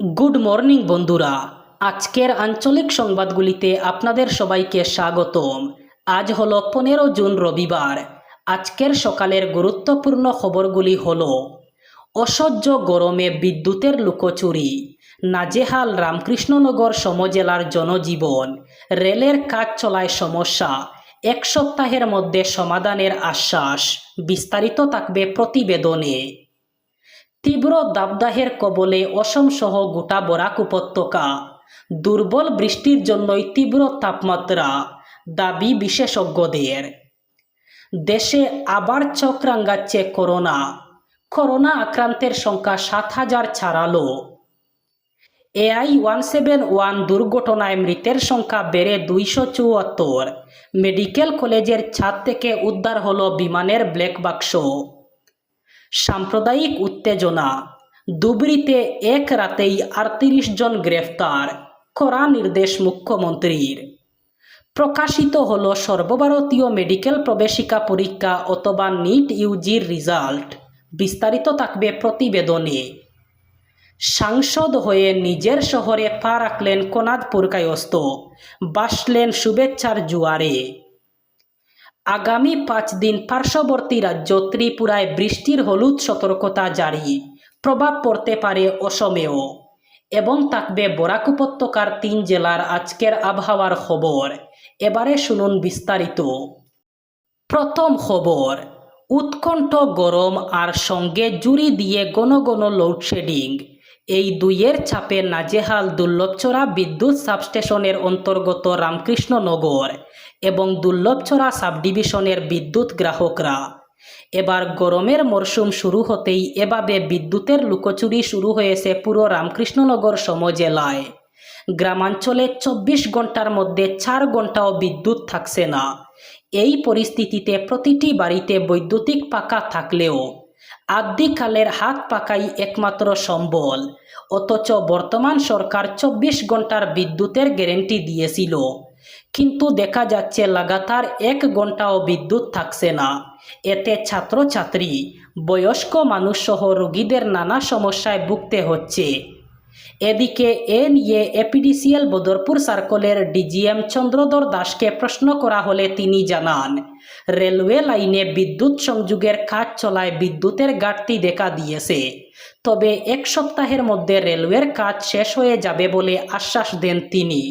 Good morning বন্ধুরা। আজকের আঞ্চলিক সংবাদগুলিতে আপনাদের সবাইকে স্বাগতম। আজ হলো পনেরো জুন রবিবার। আজকের সকালের গুরুত্বপূর্ণ খবরগুলি হল, অসহ্য গরমে বিদ্যুতের লুকোচুরি, নাজেহাল রামকৃষ্ণনগর সমজেলার জনজীবন, রেলের কাজ চলায় সমস্যা, এক সপ্তাহের মধ্যে সমাধানের আশ্বাস, বিস্তারিত থাকবে প্রতিবেদনে। তীব্র দাবদাহের কবলে অসম সহ গোটা বরাক উপত্যকা। দুর্বল বৃষ্টির জন্যই তীব্র তাপমাত্রা, দাবি বিশেষজ্ঞদের। দেশে আবার চোখ রাঙাচ্ছে করোনা। করোনা আক্রান্তের সংখ্যা সাত হাজার ছাড়ালো। এআই ওয়ান সেভেন ওয়ান দুর্ঘটনায় মৃতের সংখ্যা বেড়ে দুইশো চুয়াত্তর। মেডিকেল কলেজের ছাদ থেকে উদ্ধার হলো বিমানের ব্ল্যাক বাক্স। সাম্প্রদায়িক উত্তেজনা। দুবরিতে এক রাতেই আটত্রিশ জন গ্রেফতার করা নির্দেশ মুখ্যমন্ত্রীর। প্রকাশিত হল সর্বভারতীয় মেডিকেল প্রবেশিকা পরীক্ষা অথবা নিট ইউজির রেজাল্ট। বিস্তারিত থাকবে প্রতিবেদনে। সাংসদ হয়ে নিজের শহরে পা রাখলেন কোনাদপুর কায়স্ত বাসলেন শুভেচ্ছার জুয়ারে। আগামী পাঁচ দিন পার্শ্ববর্তী রাজ্য ত্রিপুরায় বৃষ্টির হলুদ সতর্কতা জারি। প্রভাব পড়তে পারে অসমেও। এবং থাকবে বরাক উপত্যকার তিন জেলার আজকের আবহাওয়ার খবর। এবারে শুনুন বিস্তারিত। প্রথম খবর, উৎকণ্ঠ গরম আর সঙ্গে জুড়ি দিয়ে গণ গণ লোডশেডিং এই দুইয়ের চাপে নাজেহাল দুর্লভচড়া বিদ্যুৎ সাবস্টেশনের অন্তর্গত রামকৃষ্ণনগর এবং দুর্লভচড়া সাবডিভিশনের বিদ্যুৎ গ্রাহকরা। এবার গরমের মরশুম শুরু হতেই এভাবে বিদ্যুতের লুকোচুরি শুরু হয়েছে পুরো রামকৃষ্ণনগর সমজেলায়। গ্রামাঞ্চলে চব্বিশ ঘণ্টার মধ্যে চার ঘন্টাও বিদ্যুৎ থাকছে না। এই পরিস্থিতিতে প্রতিটি বাড়িতে বৈদ্যুতিক পাকা থাকলেও আদ্যিকালের হাত পাকাই একমাত্র সম্বল। অথচ বর্তমান সরকার চব্বিশ ঘণ্টার বিদ্যুতের গ্যারেন্টি দিয়েছিল। কিন্তু দেখা যাচ্ছে লাগাতার এক ঘন্টাও বিদ্যুৎ থাকছে না। এতে ছাত্রছাত্রী, বয়স্ক মানুষসহ রোগীদের নানা সমস্যায় ভুগতে হচ্ছে। এদিকে এ নিয়ে এপিডিসিএল বদরপুর সার্কলের ডিজিএম চন্দ্রধর দাসকে প্রশ্ন করা হলে তিনি জানান, রেলওয়ে লাইনে বিদ্যুৎ সংযোগের কাজ চলায় বিদ্যুতের ঘাটতি দেখা দিয়েছে। তবে এক সপ্তাহের মধ্যে রেলওয়ের কাজ শেষ হয়ে যাবে বলে আশ্বাস দেন তিনি।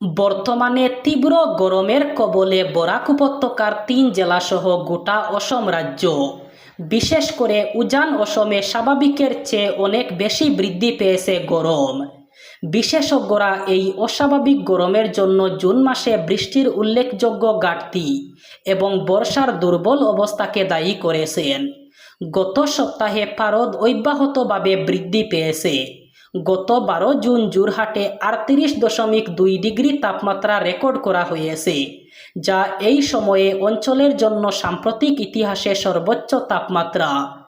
বর্তমানে তীব্র গরমের কবলে বরাক উপত্যকার তিন জেলাসহ গোটা অসম রাজ্য। বিশেষ করে উজান অসমে স্বাভাবিকের চেয়ে অনেক বেশি বৃদ্ধি পেয়েছে গরম। বিশেষজ্ঞরা এই অস্বাভাবিক গরমের জন্য জুন মাসে বৃষ্টির উল্লেখযোগ্য ঘাটতি এবং বর্ষার দুর্বল অবস্থাকে দায়ী করেছেন। গত সপ্তাহে পারদ অব্যাহতভাবে বৃদ্ধি পেয়েছে। গত বারো জুন জোরহাটে আটত্রিশ দশমিক দুই ডিগ্রি তাপমাত্রা রেকর্ড করা হয়েছে। যা এই সময়ে অঞ্চলের জন্য সাম্প্রতিক ইতিহাসে সর্বোচ্চ তাপমাত্রা।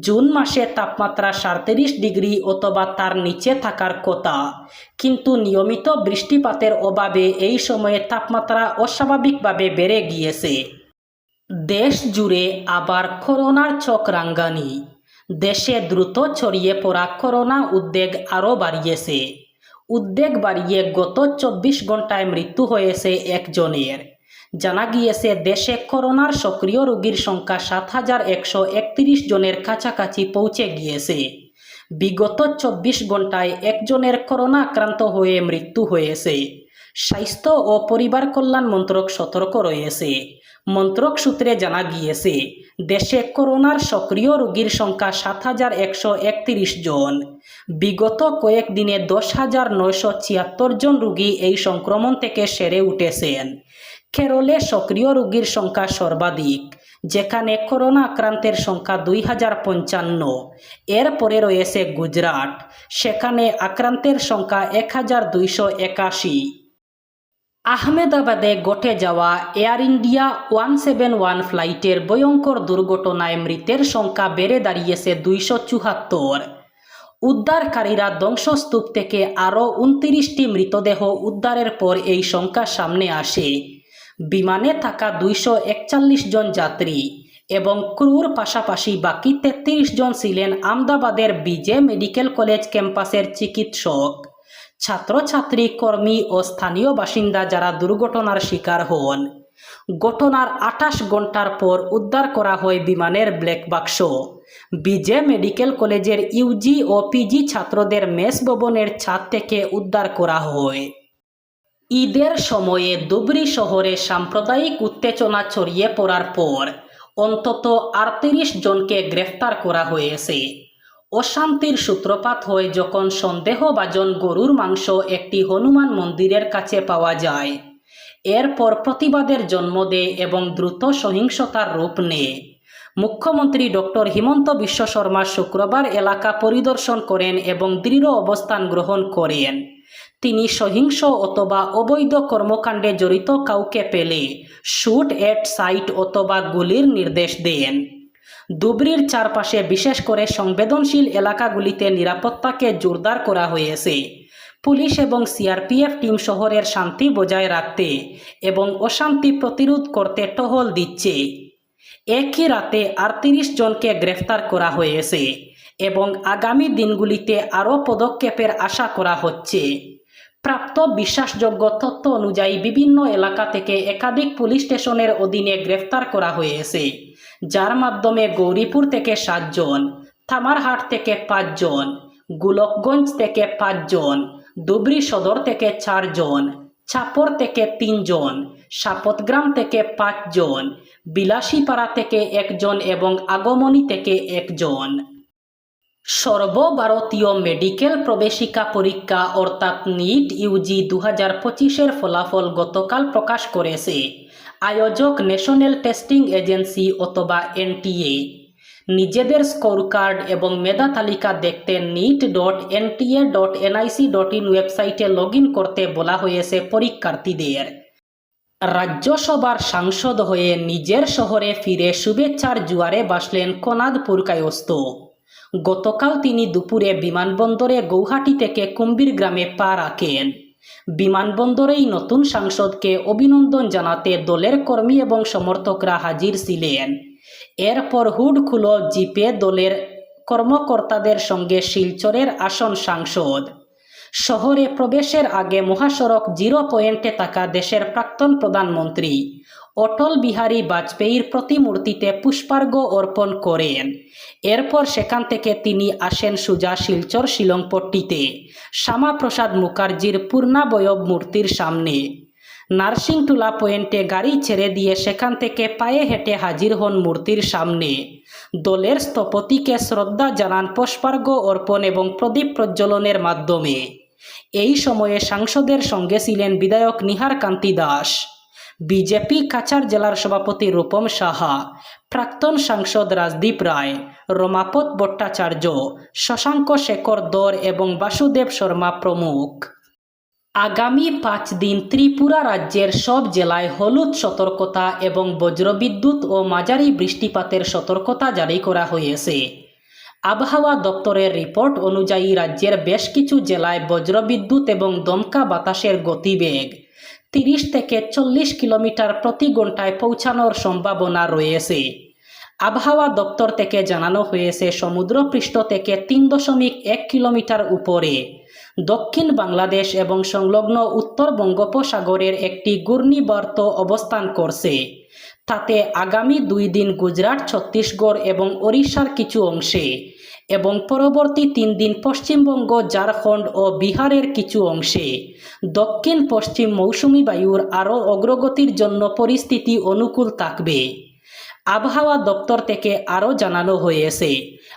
জুন মাসে তাপমাত্রা সাঁত্রিশ ডিগ্রি অথবা তার নিচে থাকার কথা। কিন্তু নিয়মিত বৃষ্টিপাতের অভাবে এই সময়ে তাপমাত্রা অস্বাভাবিকভাবে বেড়ে গিয়েছে। দেশ জুড়ে আবার করোনার চোখ রাঙ্গানি। দেশে দ্রুত ছড়িয়ে পড়া করোনা উদ্বেগ আরও বাড়িয়েছে। উদ্বেগ বাড়িয়ে গত চব্বিশ ঘন্টায় মৃত্যু হয়েছে একজনের। জানা গিয়েছে, দেশে করোনার সক্রিয় রোগীর সংখ্যা সাত হাজার একশো একত্রিশ জনের কাছাকাছি পৌঁছে গিয়েছে। বিগত চব্বিশ ঘন্টায় একজনের করোনা আক্রান্ত হয়ে মৃত্যু হয়েছে। স্বাস্থ্য ও পরিবার কল্যাণ মন্ত্রক সতর্ক রয়েছে। মন্ত্রক সূত্রে জানা গিয়েছে, দেশে করোনার সক্রিয় রোগীর সংখ্যা সাত হাজার একশো একত্রিশ জন। বিগত কয়েকদিনে দশ হাজার নয়শো ছিয়াত্তর জন রোগী এই সংক্রমণ থেকে সেরে উঠেছেন। কেরলে সক্রিয় রোগীর সংখ্যা সর্বাধিক, যেখানে করোনা আক্রান্তের সংখ্যা দুই হাজার পঞ্চান্ন। এরপরে রয়েছে গুজরাট, সেখানে আক্রান্তের সংখ্যা এক হাজার দুইশো একাশি। আহমেদাবাদে ঘটে যাওয়া Air India one seven one ফ্লাইটের ভয়ঙ্কর দুর্ঘটনায় মৃতের সংখ্যা বেড়ে দাঁড়িয়েছে দুইশো চুহাত্তর উদ্ধারকারীরা ধ্বংসস্তূপ থেকে আরও উনত্রিশটি মৃতদেহ উদ্ধারের পর এই সংখ্যা সামনে আসে। বিমানে থাকা দুইশো একচল্লিশ জন যাত্রী এবং ক্রুর পাশাপাশি বাকি তেত্রিশ জন ছিলেন আমদাবাদের বিজে মেডিকেল কলেজ ক্যাম্পাসের চিকিৎসক। ছাত্রছাত্রী, কর্মী ও স্থানীয় বাসিন্দা যারা দুর্ঘটনার শিকার হন। ঘটনার আঠাশ ঘণ্টার পর উদ্ধার করা হয় বিমানের ব্ল্যাক বাক্স। বিজে মেডিকেল কলেজের ইউজি ও পিজি ছাত্রদের মেস ভবনের ছাদ থেকে উদ্ধার করা হয়। ঈদের সময়ে ধুবড়ী শহরে সাম্প্রদায়িক উত্তেজনা ছড়িয়ে পড়ার পর অন্তত আটত্রিশ জনকে গ্রেফতার করা হয়েছে। অশান্তির সূত্রপাত হয় যখন সন্দেহভাজন গরুর মাংস একটি হনুমান মন্দিরের কাছে পাওয়া যায়। এরপর প্রতিবাদের জন্ম দেয় এবং দ্রুত সহিংসতার রূপ নেয়। মুখ্যমন্ত্রী ডক্টর হিমন্ত বিশ্ব শর্মা শুক্রবার এলাকা পরিদর্শন করেন এবং দৃঢ় অবস্থান গ্রহণ করেন। তিনি সহিংস অথবা অবৈধ কর্মকাণ্ডে জড়িত কাউকে পেলে শুট এট সাইট অথবা গুলির নির্দেশ দেন। ধুবড়ির চারপাশে বিশেষ করে সংবেদনশীল এলাকাগুলিতে নিরাপত্তাকে জোরদার করা হয়েছে। পুলিশ এবং সিআরপিএফ টিম শহরের শান্তি বজায় রাখতে এবং অশান্তি প্রতিরোধ করতে টহল দিচ্ছে। একই রাতে আটত্রিশ জনকে গ্রেফতার করা হয়েছে এবং আগামী দিনগুলিতে আরও পদক্ষেপের আশা করা হচ্ছে। প্রাপ্ত বিশ্বাসযোগ্য তথ্য অনুযায়ী বিভিন্ন এলাকা থেকে একাধিক পুলিশ স্টেশনের অধীনে গ্রেফতার করা হয়েছে। যার মাধ্যমে গৌরীপুর থেকে সাতজন, থামারহাট থেকে পাঁচজন, গোলকগঞ্জ থেকে পাঁচজন, ধুবড়ী সদর থেকে চারজন ছাপর থেকে তিনজন, সাপতগ্রাম থেকে পাঁচজন, বিলাসীপাড়া থেকে একজন এবং আগমনী থেকে একজন। সর্বভারতীয় মেডিকেল প্রবেশিকা পরীক্ষা অর্থাৎ নিট ইউজি দু হাজার পঁচিশের ফলাফল গতকাল প্রকাশ করেছে। আয়োজক ন্যাশনাল টেস্টিং এজেন্সি অথবা এনটিএ। নিজেদের স্কোর কার্ড এবং মেধা তালিকা দেখতে NEET dot NTA dot NIC dot in ওয়েবসাইটে লগ করতে বলা হয়েছে পরীক্ষার্থীদের। রাজ্যসভার সাংসদ হয়ে নিজের শহরে ফিরে শুভেচ্ছার জুয়ারে বাসলেন কনাদপুর কায়স্ত গতকাল তিনি দুপুরে বিমানবন্দরে গৌহাটি থেকে কুম্বির গ্রামে পা রাখেন। বিমানবন্দরেই নতুন সাংসদকে অভিনন্দন জানাতে দলের কর্মী এবং সমর্থকরা হাজির ছিলেন। এরপর হুড খুলো জিপে দলের কর্মকর্তাদের সঙ্গে শিলচরের আসন সাংসদ। শহরে প্রবেশের আগে মহাসড়ক জিরো পয়েন্টে থাকা দেশের প্রাক্তন প্রধানমন্ত্রী অটল বিহারী বাজপেয়ীর প্রতিমূর্তিতে পুষ্পার্ঘ অর্পণ করেন। এরপর সেখান থেকে তিনি আসেন সুজা শিলচর শিলংপট্টিতে। শ্যামাপ্রসাদ মুখার্জির পূর্ণাবয়ব মূর্তির সামনে। নার্সিংটুলা পয়েন্টে গাড়ি ছেড়ে দিয়ে সেখান থেকে পায়ে হেঁটে হাজির হন মূর্তির সামনে। দলের স্থপতিকে শ্রদ্ধা জানান পুষ্পার্ঘ অর্পণ এবং প্রদীপ প্রজ্বলনের মাধ্যমে। এই সময়ে সাংসদের সঙ্গে ছিলেন বিধায়ক নিহার কান্তি দাস। বিজেপি কাছাড় জেলার সভাপতি রূপম সাহা, প্রাক্তন সাংসদ রাজদীপ রায়, রমাপত ভট্টাচার্য, শশাঙ্ক শেখর দর এবং বাসুদেব শর্মা প্রমুখ। আগামী পাঁচ দিন ত্রিপুরা রাজ্যের সব জেলায় হলুদ সতর্কতা এবং বজ্রবিদ্যুৎ ও মাঝারি বৃষ্টিপাতের সতর্কতা জারি করা হয়েছে। আবহাওয়া দপ্তরের রিপোর্ট অনুযায়ী রাজ্যের বেশ কিছু জেলায় বজ্রবিদ্যুৎ এবং দমকা বাতাসের গতিবেগ তিরিশ থেকে চল্লিশ কিলোমিটার প্রতি ঘন্টায় পৌঁছানোর সম্ভাবনা রয়েছে। আবহাওয়া দপ্তর থেকে জানানো হয়েছে, সমুদ্রপৃষ্ঠ থেকে তিন দশমিক এক কিলোমিটার উপরে। দক্ষিণ বাংলাদেশ এবং সংলগ্ন উত্তর বঙ্গোপসাগরের একটি ঘূর্ণিবর্ত অবস্থান করছে। তাতে আগামী দুই দিন গুজরাট, ছত্তিশগড় এবং ওড়িশার কিছু অংশে এবং পরবর্তী তিন দিন পশ্চিমবঙ্গ, ঝাড়খণ্ড ও বিহারের কিছু অংশে। দক্ষিণ পশ্চিম মৌসুমি বায়ুর আরও অগ্রগতির জন্য পরিস্থিতি অনুকূল থাকবে। আবহাওয়া দপ্তর থেকে আরও জানানো হয়েছে,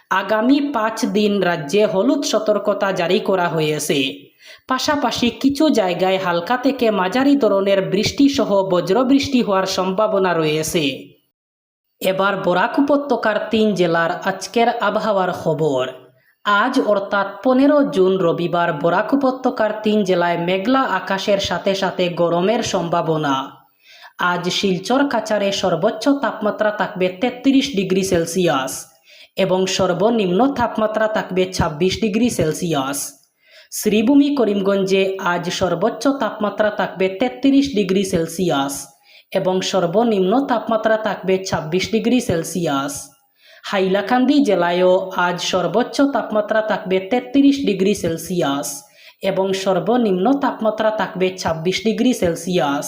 আগামী পাঁচ দিন রাজ্যে হলুদ সতর্কতা জারি করা হয়েছে। পাশাপাশি কিছু জায়গায় হালকা থেকে মাঝারি ধরনের বৃষ্টিসহ বজ্রবৃষ্টি হওয়ার সম্ভাবনা রয়েছে। এবার বরাক উপত্যকার তিন জেলার আজকের আবহাওয়ার খবর। আজ অর্থাৎ পনেরো জুন রবিবার বরাক উপত্যকার তিন জেলায় মেঘলা আকাশের সাথে সাথে গরমের সম্ভাবনা। আজ শিলচর কাচারে সর্বোচ্চ তাপমাত্রা থাকবে তেত্রিশ ডিগ্রি সেলসিয়াস এবং সর্বনিম্ন তাপমাত্রা থাকবে ছাব্বিশ ডিগ্রি সেলসিয়াস। শ্রীভূমি করিমগঞ্জে আজ সর্বোচ্চ তাপমাত্রা থাকবে তেত্রিশ ডিগ্রি সেলসিয়াস। এবং সর্বনিম্ন তাপমাত্রা থাকবে ছাব্বিশ ডিগ্রি সেলসিয়াস। হাইলাকান্দি জেলায়ও আজ সর্বোচ্চ তাপমাত্রা থাকবে তেত্রিশ ডিগ্রি সেলসিয়াস এবং সর্বনিম্ন তাপমাত্রা থাকবে ছাব্বিশ ডিগ্রি সেলসিয়াস।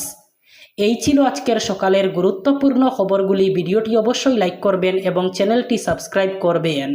এই ছিল আজকের সকালের গুরুত্বপূর্ণ খবরগুলি। ভিডিওটি অবশ্যই লাইক করবেন এবং চ্যানেলটি সাবস্ক্রাইব করবেন।